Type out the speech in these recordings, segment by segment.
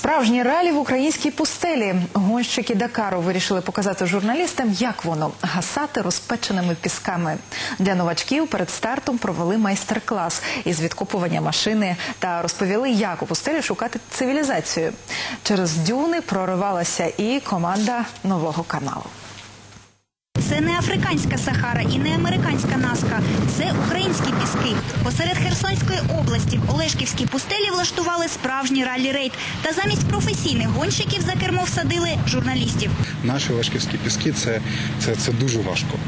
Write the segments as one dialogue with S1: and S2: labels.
S1: Справжні ралі в українській пустелі. Гонщики Дакару вирішили показати журналістам, як воно гасати розпеченими пісками. Для новачків перед стартом провели майстер-клас із відкопування машини та розповіли, як у пустелі шукати цивілізацію. Через дюни проривалася і команда нового каналу.
S2: Це не африканська Сахара і не американська Наска. Це українські піски. Посеред Херсонської області в Олешківській пустелі влаштували справжній ралі-рейд. Та замість професійних гонщиків за кермо всадили журналістів.
S3: Наші важківські піски це, це, це дуже важко.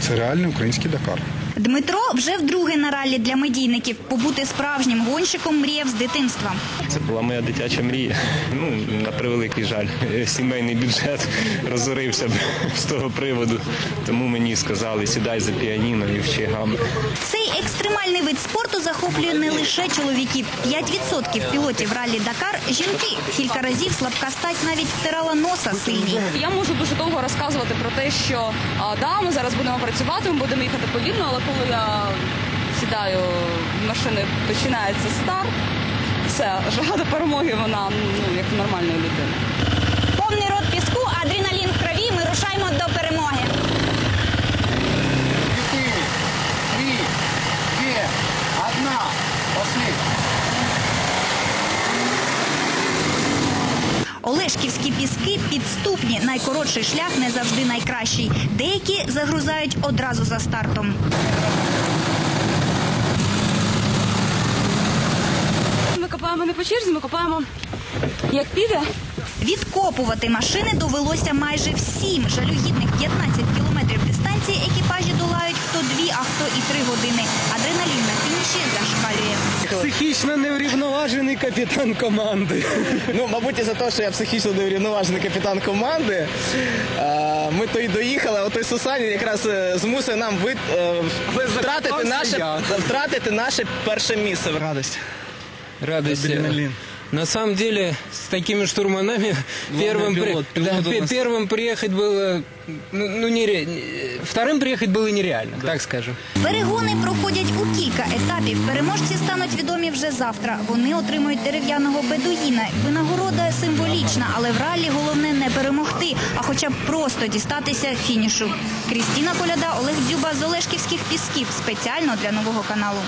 S3: Це реальний український Дакар.
S2: Дмитро вже вдруге на ралі для медійників. Побути справжнім гонщиком мріяв з дитинства.
S4: Це була моя дитяча мрія. Ну, на превеликий жаль, сімейний бюджет розорився б з того приводу. Тому мені сказали, сідай за піаніно і вчи гами.
S2: Цей екстремальний вид спорту захоплює не лише чоловіків. 5% пілотів ралі Дакар жінки. Кілька разів слабка стать навіть втирала носа сильній.
S5: Я можу дуже довго розказувати про те, що а, да, ми зараз будемо працювати, ми будемо їхати повільно, але коли я сідаю в машину, і починається старт, все, жага до перемоги, вона ну, як нормальної людини.
S2: Повний рот піску, адреналін в крові. Ми рушаємо до перемоги.
S6: Четыре, три, две, одна. Пошли.
S2: Олешківські піски підступні. Найкоротший шлях не завжди найкращий. Деякі загрузають одразу за стартом.
S5: Ми копаємо не по черзі, ми копаємо як піде.
S2: Відкопувати машини довелося майже всім. Жалюгідних 15 кілометрів дистанції екіпажі долають хто дві, а хто і три години. Адреналін на зашкалює.
S7: Психічно неврівноважений капітан команди.
S8: Ну, мабуть, із-за того, що я психічно неврівноважений капітан команди. е, Ми то й доїхали, а той Сусанін якраз е, змусив нам вит- е, втратити наше, втратити наше перше місце Радість. Радість.
S7: Радость.
S3: Адреналин.
S7: На самом деле, с такими штурманами первым, при-
S3: пилот, пилот
S7: да,
S3: у
S7: пе-
S3: нас-
S7: первым приехать было, ну, ну, нере- вторым приехать было нереально, так скажем.
S2: Перегони проходять у кілька етапів. Переможці стануть відомі вже завтра. Вони отримують дерев'яного бедуїна. Винагорода символічна, але в ралі головне не перемогти, а хоча б просто дістатися фінішу. Крістіна Коляда, Олег Дзюба з Олешківських пісків спеціально для нового каналу.